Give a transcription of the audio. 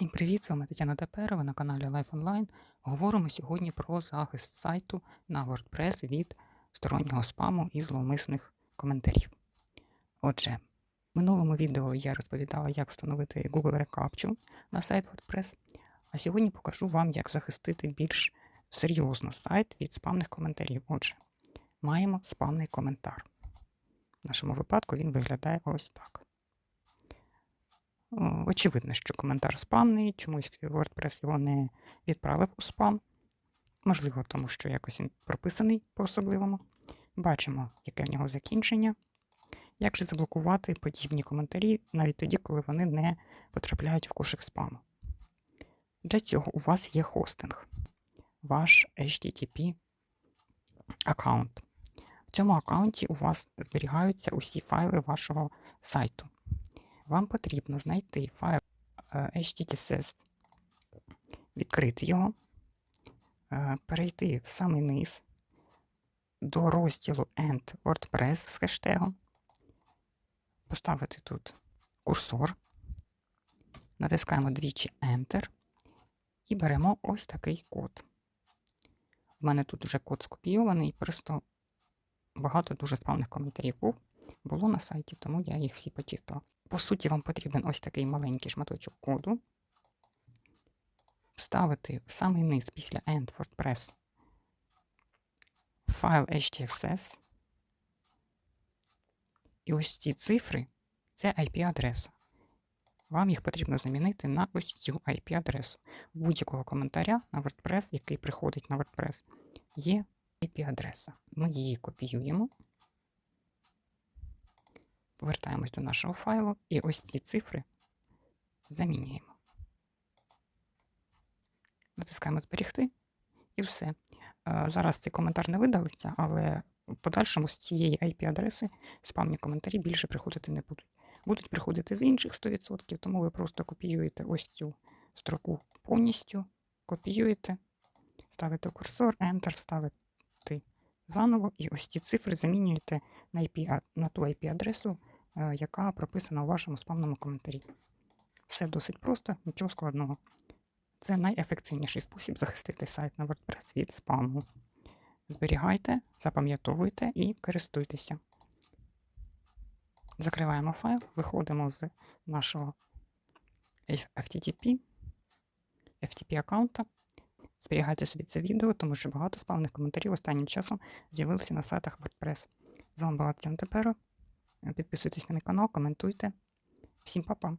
Всім привіт! З вами Тетяна Теперова на каналі Life Online. Говоримо сьогодні про захист сайту на WordPress від стороннього спаму і зловмисних коментарів. Отже, в минулому відео я розповідала, як встановити Google Recaptcha на сайт WordPress, а сьогодні покажу вам, як захистити більш серйозно сайт від спамних коментарів. Отже, маємо спамний коментар. В нашому випадку він виглядає ось так. Очевидно, що коментар спамний, чомусь WordPress його не відправив у спам. Можливо, тому що якось він прописаний по-особливому. Бачимо, яке в нього закінчення. Як же заблокувати подібні коментарі навіть тоді, коли вони не потрапляють в кошик спаму? Для цього у вас є хостинг, ваш HTTP аккаунт. В цьому аккаунті у вас зберігаються усі файли вашого сайту вам потрібно знайти файл е, HTTPS, відкрити його, е, перейти в самий низ до розділу End WordPress з хештегом, поставити тут курсор, натискаємо двічі Enter і беремо ось такий код. У мене тут вже код скопійований, просто багато дуже спавних коментарів був було на сайті, тому я їх всі почистила. По суті, вам потрібен ось такий маленький шматочок коду. Вставити в самий низ після End WordPress файл HTXS. І ось ці цифри це IP-адреса. Вам їх потрібно замінити на ось цю IP-адресу. Будь-якого коментаря на WordPress, який приходить на WordPress, є IP-адреса. Ми її копіюємо. Повертаємось до нашого файлу і ось ці цифри замінюємо. Натискаємо Зберегти і все. Е, зараз цей коментар не видалиться, але в подальшому з цієї IP-адреси спамні коментарі більше приходити не будуть. Будуть приходити з інших 100%, тому ви просто копіюєте ось цю строку повністю, копіюєте, ставите курсор, Enter, ставите заново, і ось ці цифри замінюєте на, IP, на ту IP-адресу, яка прописана у вашому спамному коментарі. Все досить просто, нічого складного. Це найефективніший спосіб захистити сайт на WordPress від спаму. Зберігайте, запам'ятовуйте і користуйтеся. Закриваємо файл, виходимо з нашого FTTP, FTP аккаунта. Зберігайте собі це відео, тому що багато спавних коментарів останнім часом з'явилися на сайтах WordPress. З вами була Тетяна Теперо. Підписуйтесь на мій канал, коментуйте. Всім па-па!